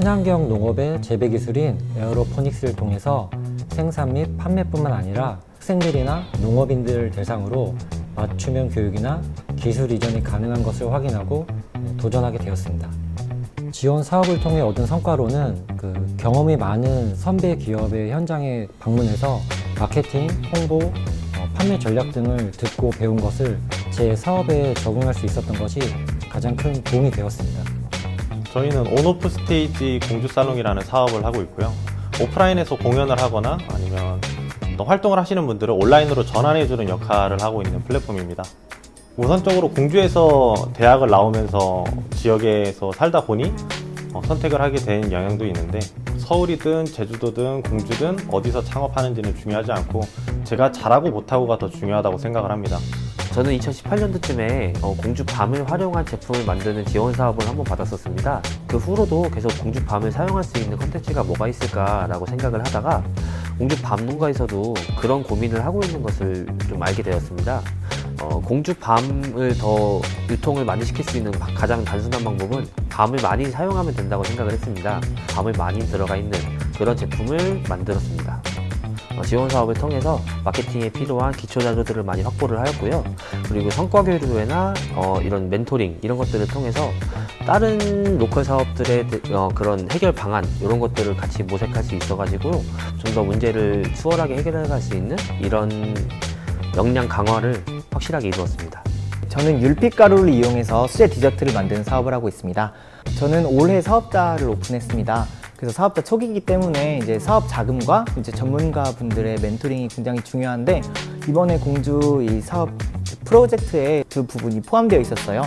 친환경 농업의 재배 기술인 에어로포닉스를 통해서 생산 및 판매뿐만 아니라 학생들이나 농업인들을 대상으로 맞춤형 교육이나 기술 이전이 가능한 것을 확인하고 도전하게 되었습니다. 지원 사업을 통해 얻은 성과로는 그 경험이 많은 선배 기업의 현장에 방문해서 마케팅, 홍보, 어, 판매 전략 등을 듣고 배운 것을 제 사업에 적응할 수 있었던 것이 가장 큰 도움이 되었습니다. 저희는 온오프 스테이지 공주 살롱이라는 사업을 하고 있고요. 오프라인에서 공연을 하거나 아니면 활동을 하시는 분들을 온라인으로 전환해주는 역할을 하고 있는 플랫폼입니다. 우선적으로 공주에서 대학을 나오면서 지역에서 살다 보니 어, 선택을 하게 된 영향도 있는데 서울이든 제주도든 공주든 어디서 창업하는지는 중요하지 않고 제가 잘하고 못하고가 더 중요하다고 생각을 합니다. 저는 2018년도쯤에 어, 공주 밤을 활용한 제품을 만드는 지원 사업을 한번 받았었습니다. 그 후로도 계속 공주 밤을 사용할 수 있는 컨텐츠가 뭐가 있을까라고 생각을 하다가 공주 밤농가에서도 그런 고민을 하고 있는 것을 좀 알게 되었습니다. 어, 공주 밤을 더 유통을 많이 시킬 수 있는 바- 가장 단순한 방법은 밤을 많이 사용하면 된다고 생각을 했습니다. 밤을 많이 들어가 있는 그런 제품을 만들었습니다. 어, 지원 사업을 통해서 마케팅에 필요한 기초 자료들을 많이 확보를 하였고요. 그리고 성과 교류회나 어, 이런 멘토링 이런 것들을 통해서 다른 로컬 사업들의 대- 어, 그런 해결 방안 이런 것들을 같이 모색할 수 있어가지고 좀 더 문제를 수월하게 해결해 갈 수 있는 이런 역량 강화를 확실하게 이루었습니다. 저는 율빛 가루를 이용해서 수제 디저트를 만드는 사업을 하고 있습니다. 저는 올해 사업자를 오픈했습니다. 그래서 사업자 초기이기 때문에 이제 사업 자금과 이제 전문가 분들의 멘토링이 굉장히 중요한데 이번에 공주 이 사업 프로젝트에 그 부분이 포함되어 있었어요.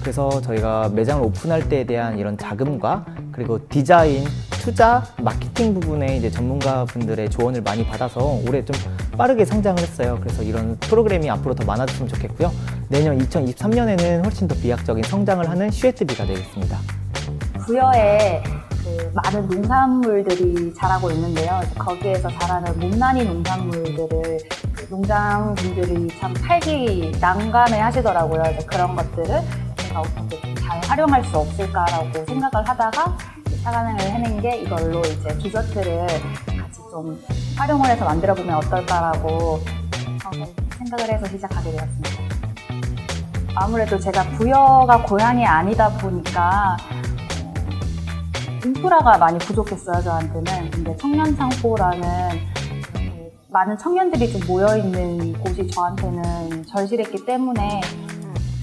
그래서 저희가 매장을 오픈할 때에 대한 이런 자금과 그리고 디자인, 투자, 마케팅 부분에 이제 전문가 분들의 조언을 많이 받아서 올해 좀 빠르게 성장을 했어요. 그래서 이런 프로그램이 앞으로 더 많아졌으면 좋겠고요. 내년 2023년에는 훨씬 더 비약적인 성장을 하는 슈에트비가 되겠습니다. 부여에 그 많은 농산물들이 자라고 있는데요. 거기에서 자라는 못난이 농산물들을 그 농장분들이 참 팔기 난감해 하시더라고요. 그런 것들을 제가 어떻게 좀잘 활용할 수 없을까라고 생각을 하다가 착안을 해낸 게 이걸로 이제 디저트를 같이 좀 활용을 해서 만들어 보면 어떨까라고 생각을 해서 시작하게 되었습니다. 아무래도 제가 부여가 고향이 아니다 보니까 인프라가 많이 부족했어요, 저한테는. 근데 청년창고라는 많은 청년들이 좀 모여있는 곳이 저한테는 절실했기 때문에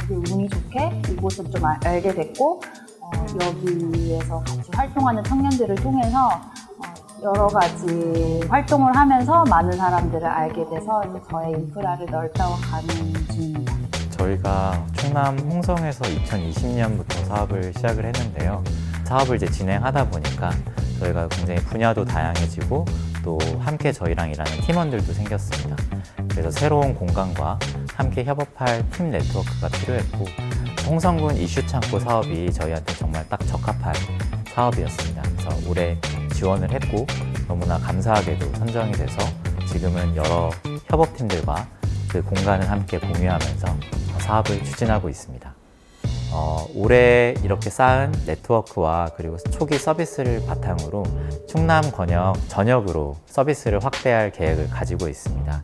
운이 좋게 이곳을 좀 알- 알게 됐고, 어, 여기에서 같이 활동하는 청년들을 통해서 어, 여러 가지 활동을 하면서 많은 사람들을 알게 돼서 저의 인프라를 넓혀가는 중입니다. 저희가 충남 홍성에서 2020년부터 사업을 시작을 했는데요. 사업을 이제 진행하다 보니까 저희가 굉장히 분야도 다양해지고 또 함께 저희랑 일하는 팀원들도 생겼습니다. 그래서 새로운 공간과 함께 협업할 팀 네트워크가 필요했고 홍성군 이슈 창고 사업이 저희한테 정말 딱 적합한 사업이었습니다. 그래서 올해 지원을 했고 너무나 감사하게도 선정이 돼서 지금은 여러 협업팀들과 그 공간을 함께 공유하면서 사업을 추진하고 있습니다. 어, 올해 이렇게 쌓은 네트워크와 그리고 초기 서비스를 바탕으로 충남 권역 전역으로 서비스를 확대할 계획을 가지고 있습니다.